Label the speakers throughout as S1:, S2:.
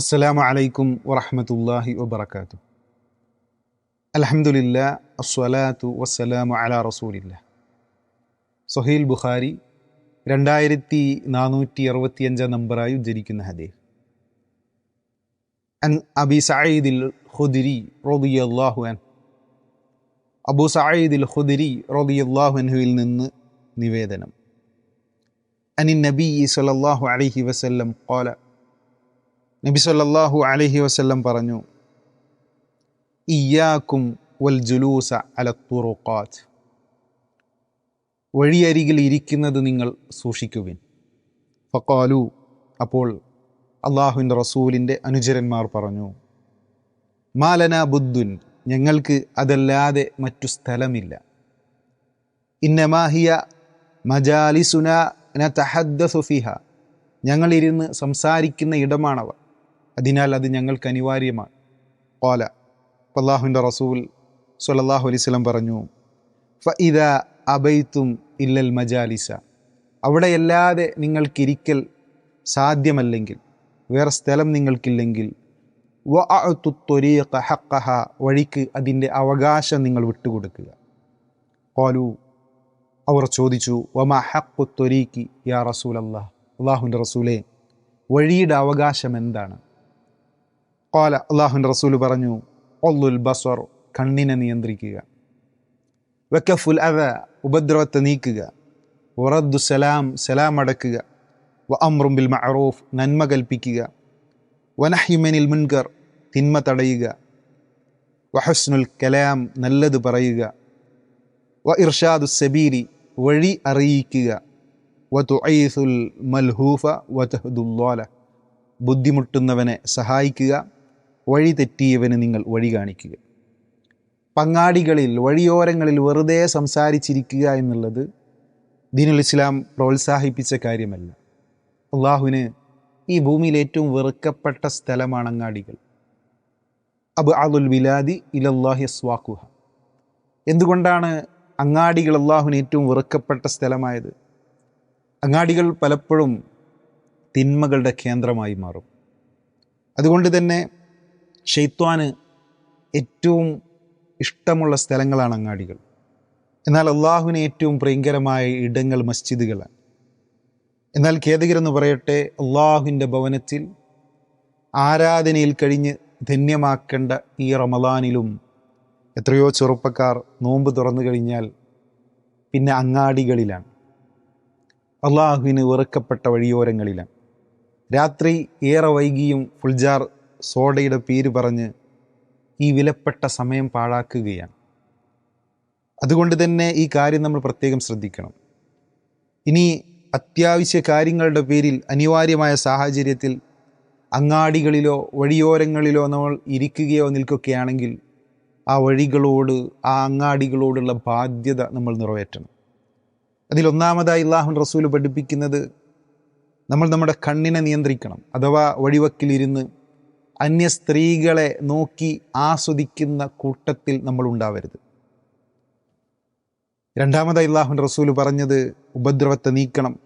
S1: അസ്സലാമു അലൈക്കും വറഹമത്തല്ലാഹി വബർക്കാത്തു അലഹമുല്ല അസ്വലാത്തു വസ്സലാമു അല റസൂലില്ല. സൊഹീൽ ബുഖാരി രണ്ടായിരത്തി നാനൂറ്റി അറുപത്തിയഞ്ചാം നമ്പറായി ഉദ്ധരിക്കുന്ന ഹദീഫ് അൻ അബി സഈദിൽ ഖുദരി റളിയല്ലാഹു അൻ അബു സഈദിൽ ഖുദരി റളിയല്ലാഹു അൻഹുവിൽ നിന്ന് നിവേദനം. അനി നബി സല്ലല്ലാഹു അലഹി വസല്ലം ഖാല നബി സല്ലല്ലാഹു അലൈഹി വസല്ലം പറഞ്ഞു ഇയാക്കും വൽ ജുലൂസ അല തുറുഖാത്ത് വഴിയരികിൽ ഇരിക്കുന്നത് നിങ്ങൾ സൂക്ഷിക്കുവിൻ. ഫക്കാലു അപ്പോൾ അള്ളാഹുവിന്റെ റസൂലിന്റെ അനുചരന്മാർ പറഞ്ഞു മാലന ബുദ്ധുൻ ഞങ്ങൾക്ക് അതല്ലാതെ മറ്റു സ്ഥലമില്ല. ഇന്നമാഹിയ മജാലിസുന നതഹദ്ദസു ഞങ്ങളിരുന്ന് സംസാരിക്കുന്ന ഇടമാണവ. അതിനാൽ അത് ഞങ്ങൾക്ക് അനിവാര്യമാണ്. ഓല അള്ളാഹുവിന്റെ റസൂൽ സുലല്ലാഹു അലൈസ്ലം പറഞ്ഞു ഫ ഇത അബൈത്തും ഇല്ലൽ മജാലിസ. അവിടെയല്ലാതെ നിങ്ങൾക്കിരിക്കൽ സാധ്യമല്ലെങ്കിൽ വേറെ സ്ഥലം നിങ്ങൾക്കില്ലെങ്കിൽ വ ത്വരീഖ ഹക്കഹ വഴിക്ക് അതിന്റെ അവകാശം നിങ്ങൾ വിട്ടുകൊടുക്കുക. കോലു അവർ ചോദിച്ചു വമ ഹക്കുത്തൊരീക്ക് യാ റസൂൽ അള്ളാഹ് അള്ളാഹുവിന്റെ റസൂലെ വഴിയുടെ അവകാശം എന്താണ്? കോല അള്ളാഹുവിന്റെ റസൂൽ പറഞ്ഞു ഒല്ലുൽ ബസ്വർ കണ്ണിനെ നിയന്ത്രിക്കുക. വെക്കഫുൽ അവ ഉപദ്രവത്തെ നീക്കുക. വറദ്ദു സലാം സലാം അടക്കുക. വ അമ്രുംബിൽ മഅറൂഫ് നന്മ കൽപ്പിക്കുക. വനഹിമനിൽ മുൻകർ തിന്മ തടയുക. വഹസ്നുൽ കലാം നല്ലത് പറയുക. വ ഇർഷാദു സബീരി വഴി അറിയിക്കുക. വ മൽഹൂഫ വ തഹദുല്ലാല. ബുദ്ധിമുട്ടുന്നവനെ സഹായിക്കുക. വഴി തെറ്റിയവന് നിങ്ങൾ വഴി കാണിക്കുക. പങ്ങാടികളിൽ വഴിയോരങ്ങളിൽ വെറുതെ സംസാരിച്ചിരിക്കുക എന്നുള്ളത് ദീനുൽ ഇസ്ലാം പ്രോത്സാഹിപ്പിച്ച കാര്യമല്ല. അള്ളാഹുവിന് ഈ ഭൂമിയിൽ ഏറ്റവും വെറുക്കപ്പെട്ട സ്ഥലമാണ് അങ്ങാടികൾ. അബ് അദുൽ വിലാദി ഇലല്ലാഹി സ്വാക്കുഹ എന്തുകൊണ്ടാണ് അങ്ങാടികൾ അള്ളാഹുവിന് ഏറ്റവും വെറുക്കപ്പെട്ട സ്ഥലമായത്? അങ്ങാടികൾ പലപ്പോഴും തിന്മകളുടെ കേന്ദ്രമായി മാറും. അതുകൊണ്ട് തന്നെ ഷെയ്ത്വാന് ഏറ്റവും ഇഷ്ടമുള്ള സ്ഥലങ്ങളാണ് അങ്ങാടികൾ. എന്നാൽ അള്ളാഹുവിന് ഏറ്റവും പ്രിയങ്കരമായ ഇടങ്ങൾ മസ്ജിദുകളാണ്. എന്നാൽ ഖേദകരെന്ന് പറയട്ടെ അള്ളാഹുവിന്റെ ഭവനത്തിൽ ആരാധനയിൽ കഴിഞ്ഞ് ധന്യമാക്കേണ്ട ഈ റമദാനിലും എത്രയോ ചെറുപ്പക്കാർ നോമ്പ് തുറന്നു കഴിഞ്ഞാൽ പിന്നെ അങ്ങാടികളിലാണ്. അള്ളാഹുവിന് വെറുക്കപ്പെട്ട വഴിയോരങ്ങളിലാണ്. രാത്രി ഏറെ വൈകിയും ഫുൾജാർ സോഡയുടെ പേര് പറഞ്ഞ് ഈ വിലപ്പെട്ട സമയം പാഴാക്കുകയാണ്. അതുകൊണ്ട് തന്നെ ഈ കാര്യം നമ്മൾ പ്രത്യേകം ശ്രദ്ധിക്കണം. ഇനി അത്യാവശ്യ കാര്യങ്ങളുടെ പേരിൽ അനിവാര്യമായ സാഹചര്യത്തിൽ അങ്ങാടികളിലോ വഴിയോരങ്ങളിലോ നമ്മൾ ഇരിക്കുകയോ നിൽക്കുകയാണെങ്കിൽ ആ വഴികളോട് ആ അങ്ങാടികളോടുള്ള ബാധ്യത നമ്മൾ നിറവേറ്റണം. അതിലൊന്നാമതായി അള്ളാഹുൻ റസൂൽ പഠിപ്പിക്കുന്നത് നമ്മൾ നമ്മുടെ കണ്ണിനെ നിയന്ത്രിക്കണം. അഥവാ വഴിവക്കിലിരുന്ന് അന്യ സ്ത്രീകളെ നോക്കി ആസ്വദിക്കുന്ന കൂട്ടത്തിൽ നമ്മൾ ഉണ്ടാവരുത്. രണ്ടാമതായി അള്ളാഹുൻ റസൂൽ പറഞ്ഞത് ഉപദ്രവത്തെ നീക്കണം.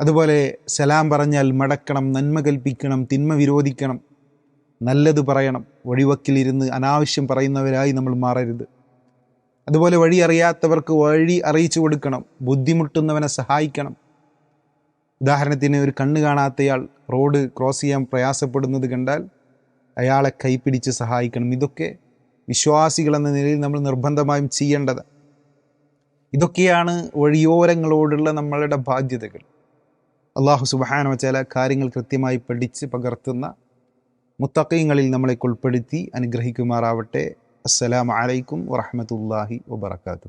S1: അതുപോലെ സലാം പറഞ്ഞാൽ മടക്കണം നന്മ കൽപ്പിക്കണം തിന്മ വിരോധിക്കണം നല്ലത് പറയണം വഴിവക്കിലിരുന്ന് അനാവശ്യം പറയുന്നവരായി നമ്മൾ മാറരുത്. അതുപോലെ വഴി അറിയാത്തവർക്ക് വഴി അറിയിച്ചു കൊടുക്കണം ബുദ്ധിമുട്ടുന്നവനെ സഹായിക്കണം. ഉദാഹരണത്തിന് ഒരു കണ്ണ് കാണാത്തയാൾ റോഡ് ക്രോസ് ചെയ്യാൻ പ്രയാസപ്പെടുന്നത് കണ്ടാൽ അയാളെ കൈപ്പിടിച്ച് സഹായിക്കണം. ഇതൊക്കെ വിശ്വാസികൾ എന്ന നിലയിൽ നമ്മൾ നിർബന്ധമായും ചെയ്യേണ്ടത്. ഇതൊക്കെയാണ് വഴിയോരങ്ങളോടുള്ള നമ്മളുടെ ബാധ്യതകൾ. അള്ളാഹു സുബാന ചില കാര്യങ്ങൾ കൃത്യമായി പഠിച്ച് പകർത്തുന്ന മുത്തക്കയങ്ങളിൽ നമ്മളെ ഉൾപ്പെടുത്തി അനുഗ്രഹിക്കുമാറാവട്ടെ. അസ്സലാമലൈക്കും വറഹമത്തല്ലാഹി വബർക്കാത്തു